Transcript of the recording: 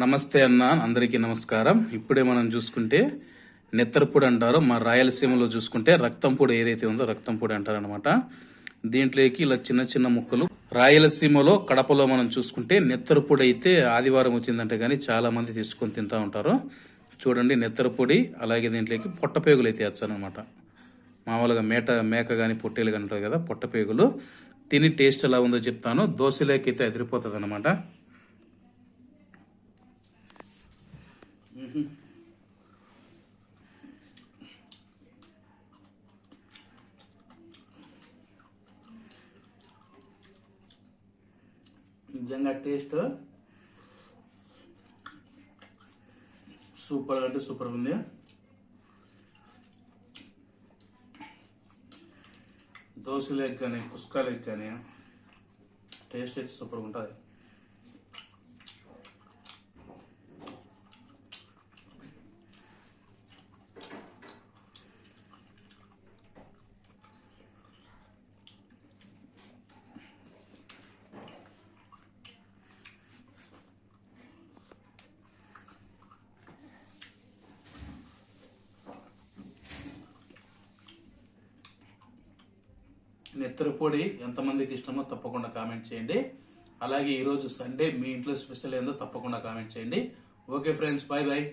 నమస్తే అన్న అందరికీ నమస్కారం. ఇప్పుడే మనం చూసుకుంటే నెత్తరపొడి అంటారు. మా రాయలసీమలో చూసుకుంటే రక్తం పొడి ఏదైతే ఉందో రక్తం పొడి అంటారనమాట దీంట్లోకి ఇలా చిన్న చిన్న ముక్కలు. రాయలసీమలో కడపలో మనం చూసుకుంటే నెత్తర పొడి అయితే ఆదివారం వచ్చిందంటే కానీ చాలా మంది తీసుకొని తింటూ ఉంటారు. చూడండి నెత్తర పొడి అలాగే దీంట్లోకి పొట్టపేగులు అయితే వేస్తారనమాట మామూలుగా మేట మేక కానీ పొట్టేలు కానీ ఉంటారు కదా పొట్టపేగులు తిని టేస్ట్ ఎలా ఉందో చెప్తాను. దోశలోకి అయితే అదిరిపోతుంది అనమాట నిజంగా టేస్ట్ సూపర్ అంటే సూపర్ ఉంది? దోశలకు కానీ కుస్కాలకు కానీ టేస్ట్ అయితే సూపర్ ఉంటుంది. నెత్తరపొడి ఎంతమందికి ఇష్టమో తప్పకుండా కామెంట్ చేయండి. అలాగే ఈరోజు సండే మీ ఇంట్లో స్పెషల్ ఏందో తప్పకుండా కామెంట్ చేయండి. Okay friends bye bye